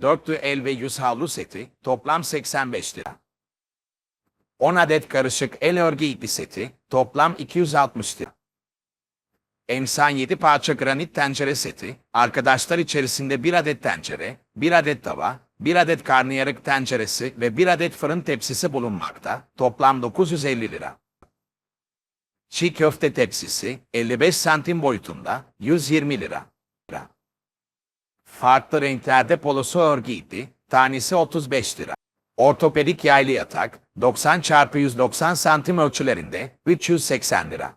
Dörtlü el ve yüz havlu seti toplam 85 lira. 10 adet karışık el örgü ipi seti toplam 260 lira. Emsan 7 parça granit tencere seti, arkadaşlar içerisinde 1 adet tencere, 1 adet tava, 1 adet karnıyarık tenceresi ve 1 adet fırın tepsisi bulunmakta, toplam 950 lira. Çiğ köfte tepsisi, 55 santim boyutunda, 120 lira. Farklı renklerde polosu örgü ipi, tanesi 35 lira. Ortopedik yaylı yatak, 90 x 190 santim ölçülerinde, 380 lira.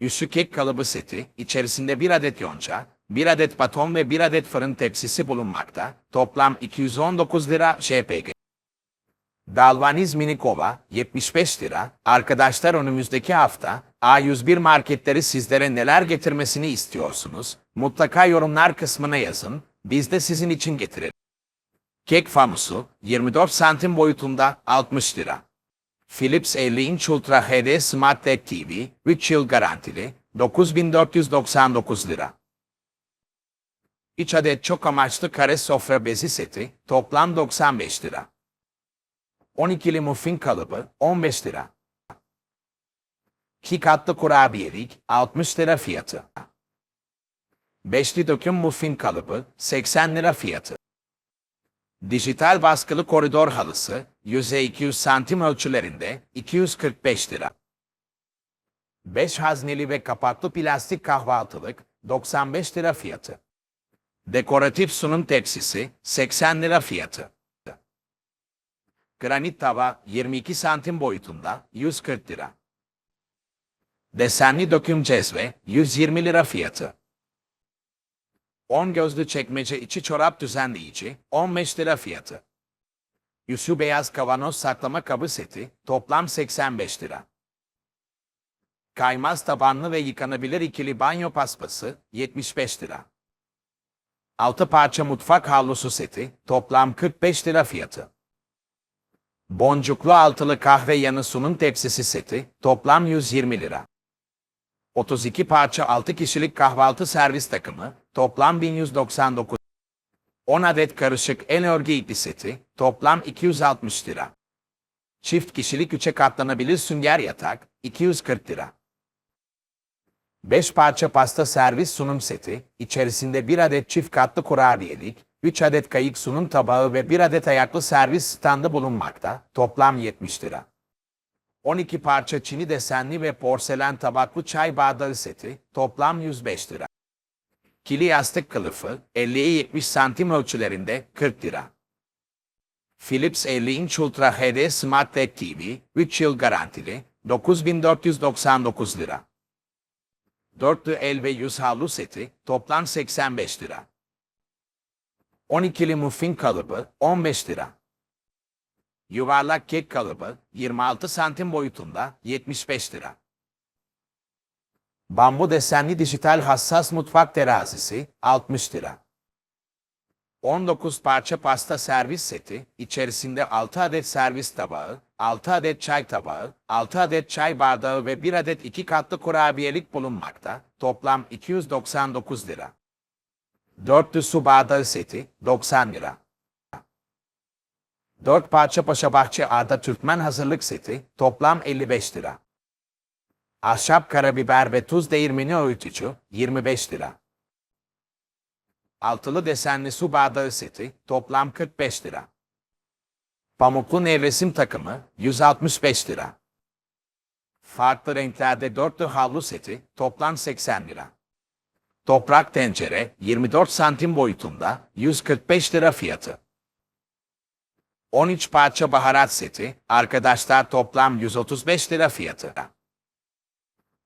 Üssü kek kalıbı seti, içerisinde bir adet yonca, bir adet baton ve bir adet fırın tepsisi bulunmakta. Toplam 219 lira ŞPG. Dalvaniz mini kova 75 lira. Arkadaşlar önümüzdeki hafta A101 marketleri sizlere neler getirmesini istiyorsunuz? Mutlaka yorumlar kısmına yazın. Biz de sizin için getirelim. Kek famusu 24 santim boyutunda 60 lira. Philips 50 inç Ultra HD Smart LED TV 3 yıl garantili 9499 lira. 3 adet çok amaçlı kare sofra bezi seti toplam 95 lira. 12'li muffin kalıbı 15 lira. 2 katlı kurabiyelik 60 lira fiyatı. 5'li döküm muffin kalıbı 80 lira fiyatı. Dijital baskılı koridor halısı, yüzey 200 santim ölçülerinde 245 lira. 5 hazneli ve kapaklı plastik kahvaltılık 95 lira fiyatı. Dekoratif sunum tepsisi 80 lira fiyatı. Granit tava 22 santim boyutunda 140 lira. Desenli döküm cezve 120 lira fiyatı. 10 gözlü çekmece içi çorap düzenleyici 15 lira fiyatı. Yüzü beyaz kavanoz saklama kabı seti toplam 85 lira. Kaymaz tabanlı ve yıkanabilir ikili banyo paspası 75 lira. 6 parça mutfak havlusu seti toplam 45 lira fiyatı. Boncuklu altılı kahve yanı sunum tepsisi seti toplam 120 lira. 32 parça 6 kişilik kahvaltı servis takımı toplam 1199. 10 adet karışık örgü ipi seti toplam 260 lira. Çift kişilik 3'e katlanabilir sünger yatak 240 lira. 5 parça pasta servis sunum seti, içerisinde 1 adet çift katlı kurabiyelik, 3 adet kayık sunum tabağı ve 1 adet ayaklı servis standı bulunmakta, toplam 70 lira. 12 parça çini desenli ve porselen tabaklı çay bardağı seti, toplam 105 lira. Kili yastık kılıfı, 50'ye 70 santim ölçülerinde 40 lira. Philips 50 inç Ultra HD Smart LED TV, 3 yıl garantili, 9499 lira. Dörtlü el ve yüz havlu seti, toplam 85 lira. 12'li muffin kalıbı, 15 lira. Yuvarlak kek kalıbı 26 santim boyutunda 75 lira. Bambu desenli dijital hassas mutfak terazisi 60 lira. 19 parça pasta servis seti, içerisinde 6 adet servis tabağı, 6 adet çay tabağı, 6 adet çay bardağı ve 1 adet 2 katlı kurabiyelik bulunmakta, toplam 299 lira. Dörtlü su bardağı seti 90 lira. 4 parça Paşabahçe Arda Türkmen hazırlık seti toplam 55 lira. Ahşap karabiber ve tuz değirmeni öğütücü 25 lira. Altılı desenli su bardağı seti toplam 45 lira. Pamuklu nevresim takımı 165 lira. Farklı renklerde dörtlü havlu seti toplam 80 lira. Toprak tencere 24 santim boyutunda 145 lira fiyatı. 13 parça baharat seti, arkadaşlar toplam 135 lira fiyatı.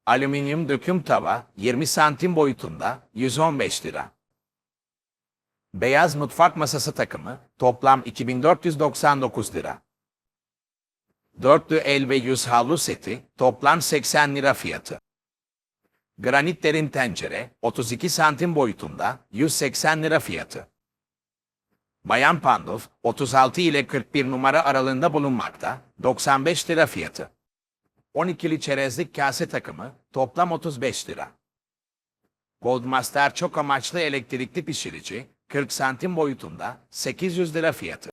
Alüminyum döküm tava, 20 santim boyutunda, 115 lira. Beyaz mutfak masası takımı, toplam 2499 lira. Dörtlü el ve yüz havlu seti, toplam 80 lira fiyatı. Granit derin tencere, 32 santim boyutunda, 180 lira fiyatı. Bayan Pandov 36 ile 41 numara aralığında bulunmakta, 95 lira fiyatı. 12'li çerezlik kase takımı toplam 35 lira. Goldmaster çok amaçlı elektrikli pişirici 40 santim boyutunda 800 lira fiyatı.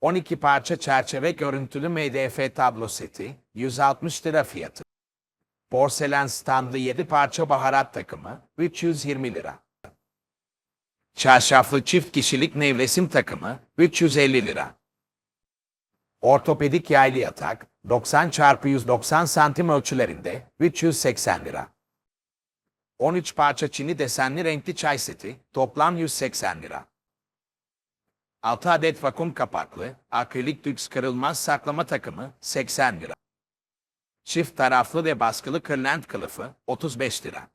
12 parça çerçeve görüntülü MDF tablo seti 160 lira fiyatı. Porselen standlı 7 parça baharat takımı 320 lira. Çarşaflı çift kişilik nevresim takımı 350 lira. Ortopedik yaylı yatak 90 x 190 santim ölçülerinde 380 lira. 13 parça çini desenli renkli çay seti toplam 180 lira. 6 adet vakum kapaklı akrilik düks kırılmaz saklama takımı 80 lira. Çift taraflı ve baskılı kırlent kılıfı 35 lira.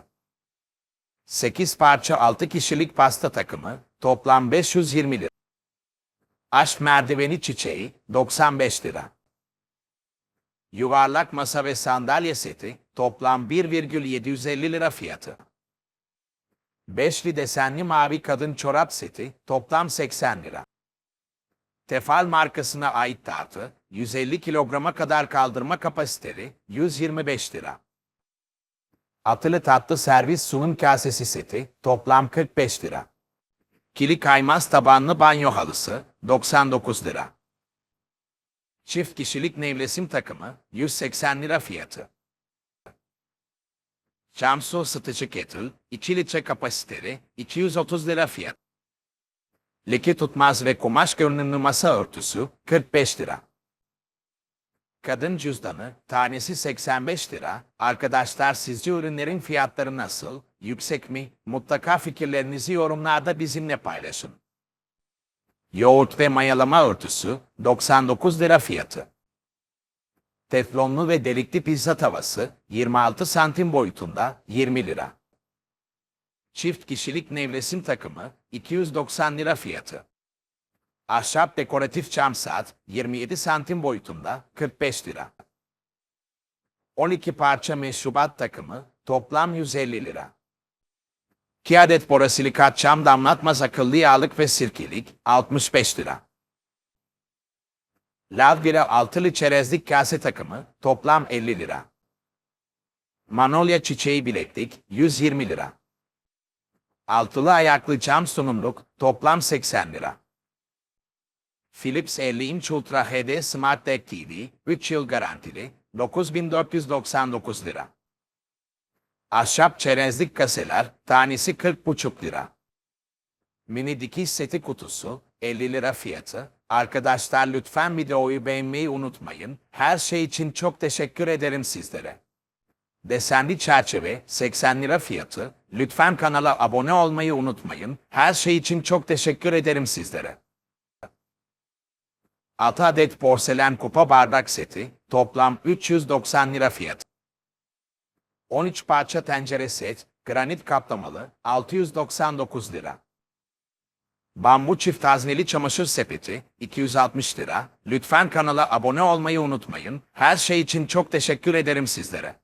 8 parça 6 kişilik pasta takımı toplam 520 lira. Aşk merdiveni çiçeği 95 lira. Yuvarlak masa ve sandalye seti toplam 1,750 lira fiyatı. Beşli desenli mavi kadın çorap seti toplam 80 lira. Tefal markasına ait tartı 150 kilograma kadar kaldırma kapasiteli 125 lira. Atılı tatlı servis sunum kasesi seti toplam 45 lira. Kili kaymaz tabanlı banyo halısı 99 lira. Çift kişilik nevresim takımı 180 lira fiyatı. Cam su ısıtıcı kettle 2 litre kapasiteli 230 lira fiyat. Leke tutmaz ve kumaş görünümlü masa örtüsü 45 lira. Kadın cüzdanı tanesi 85 lira. Arkadaşlar sizce ürünlerin fiyatları nasıl? Yüksek mi? Mutlaka fikirlerinizi yorumlarda bizimle paylaşın. Yoğurt ve mayalama örtüsü 99 lira fiyatı. Teflonlu ve delikli pizza tavası 26 santim boyutunda 20 lira. Çift kişilik nevresim takımı 290 lira fiyatı. Ahşap dekoratif çam saat 27 santim boyutunda 45 lira. 12 parça meşrubat takımı toplam 150 lira. 2 adet borosilikat çam damlatmaz akıllı yağlık ve sirkelik 65 lira. Lav bira altılı çerezlik kase takımı toplam 50 lira. Manolya çiçeği bileklik 120 lira. Altılı ayaklı cam sunumluk toplam 80 lira. Philips 50 inç Ultra HD Smart Deck TV 3 yıl garantili 9499 lira. Ahşap çerezlik kaseler tanesi 40,5 lira. Mini dikiş seti kutusu 50 lira fiyatı. Arkadaşlar lütfen videoyu beğenmeyi unutmayın. Her şey için çok teşekkür ederim sizlere. Desenli çerçeve 80 lira fiyatı. Lütfen kanala abone olmayı unutmayın. Her şey için çok teşekkür ederim sizlere. 6 adet porselen kupa bardak seti toplam 390 lira fiyatı. 13 parça tencere set, granit kaplamalı 699 lira. Bambu çift hazneli çamaşır sepeti 260 lira. Lütfen kanala abone olmayı unutmayın. Her şey için çok teşekkür ederim sizlere.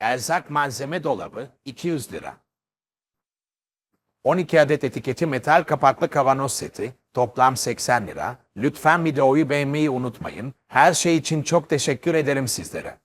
Erzak malzeme dolabı 200 lira. 12 adet etiketi metal kapaklı kavanoz seti toplam 80 lira. Lütfen videoyu beğenmeyi unutmayın. Her şey için çok teşekkür ederim sizlere.